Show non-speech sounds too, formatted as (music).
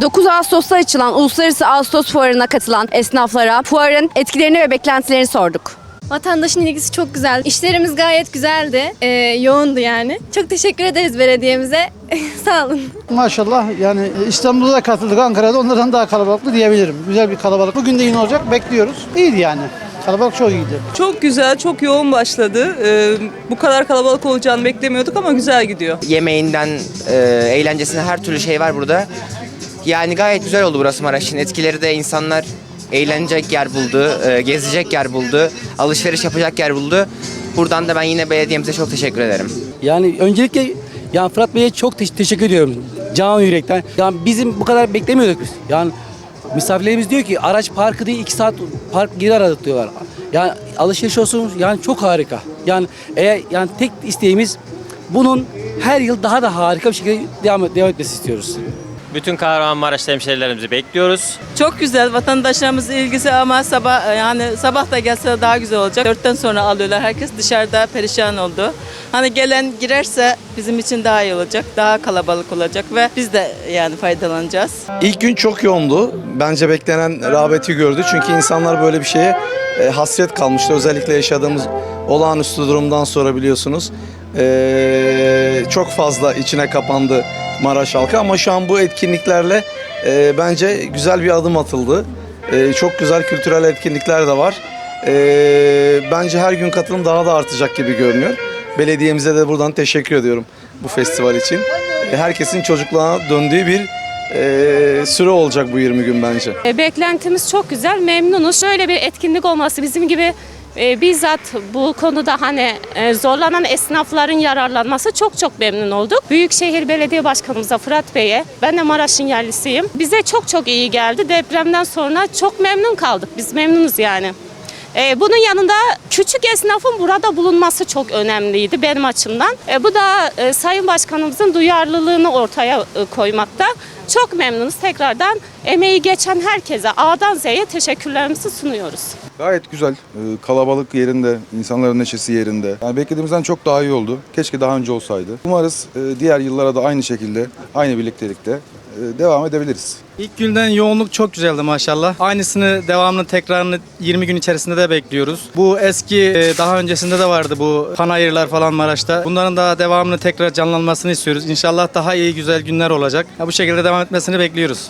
9 Ağustos'ta açılan Uluslararası Ağustos Fuarı'na katılan esnaflara fuarın etkilerini ve beklentilerini sorduk. Vatandaşın ilgisi çok güzel. İşlerimiz gayet güzeldi. Ee, yoğundu yani. Çok teşekkür ederiz belediyemize. (laughs) Sağ olun. Maşallah yani İstanbul'da da katıldık Ankara'da onlardan daha kalabalıklı diyebilirim. Güzel bir kalabalık. Bugün de yine olacak bekliyoruz. İyiydi yani. Kalabalık çok iyiydi. Çok güzel, çok yoğun başladı. Ee, bu kadar kalabalık olacağını beklemiyorduk ama güzel gidiyor. yemeğinden e, eğlencesine her türlü şey var burada. Yani gayet güzel oldu burası Maraş'ın. Etkileri de insanlar eğlenecek yer buldu, e, gezecek yer buldu, alışveriş yapacak yer buldu. Buradan da ben yine belediyemize çok teşekkür ederim. Yani öncelikle yani Fırat Bey'e çok te- teşekkür ediyorum. Can yürekten. Yani bizim bu kadar beklemiyorduk biz. Yani misafirlerimiz diyor ki araç parkı değil iki saat park geri aradık diyorlar. Yani alışveriş olsun yani çok harika. Yani eğer yani tek isteğimiz bunun her yıl daha da harika bir şekilde devam, devam etmesi istiyoruz. Bütün Kahramanmaraş hemşehrilerimizi bekliyoruz. Çok güzel vatandaşlarımızın ilgisi ama sabah yani sabah da gelse daha güzel olacak. Dörtten sonra alıyorlar. Herkes dışarıda perişan oldu. Hani gelen girerse bizim için daha iyi olacak. Daha kalabalık olacak ve biz de yani faydalanacağız. İlk gün çok yoğundu. Bence beklenen rağbeti gördü. Çünkü insanlar böyle bir şeye e, hasret kalmıştı. Özellikle yaşadığımız olağanüstü durumdan sonra biliyorsunuz. E, çok fazla içine kapandı Maraş halkı. Ama şu an bu etkinliklerle e, bence güzel bir adım atıldı. E, çok güzel kültürel etkinlikler de var. E, bence her gün katılım daha da artacak gibi görünüyor. Belediyemize de buradan teşekkür ediyorum bu festival için. E, Herkesin çocukluğuna döndüğü bir e, süre olacak bu 20 gün bence. E, Beklentimiz çok güzel, memnunuz. Şöyle bir etkinlik olması bizim gibi e, bizzat bu konuda hani e, zorlanan esnafların yararlanması çok çok memnun olduk. Büyükşehir Belediye Başkanımıza Fırat Bey'e, ben de Maraş'ın yerlisiyim. Bize çok çok iyi geldi. Depremden sonra çok memnun kaldık. Biz memnunuz yani. E, bunun yanında küçük esnafın burada bulunması çok önemliydi benim açımdan. E, bu da e, Sayın Başkanımızın duyarlılığını ortaya e, koymakta. Çok memnunuz. Tekrardan emeği geçen herkese A'dan Z'ye teşekkürlerimizi sunuyoruz. Gayet güzel. Ee, Kalabalık yerinde, insanların neşesi yerinde. Yani beklediğimizden çok daha iyi oldu. Keşke daha önce olsaydı. Umarız e, diğer yıllara da aynı şekilde, aynı birliktelikte e, devam edebiliriz. İlk günden yoğunluk çok güzeldi maşallah. Aynısını devamını tekrarını 20 gün içerisinde de bekliyoruz. Bu eski e, daha öncesinde de vardı bu panayırlar falan Maraş'ta. Bunların daha devamını tekrar canlanmasını istiyoruz. İnşallah daha iyi güzel günler olacak. Bu şekilde devam etmesini bekliyoruz.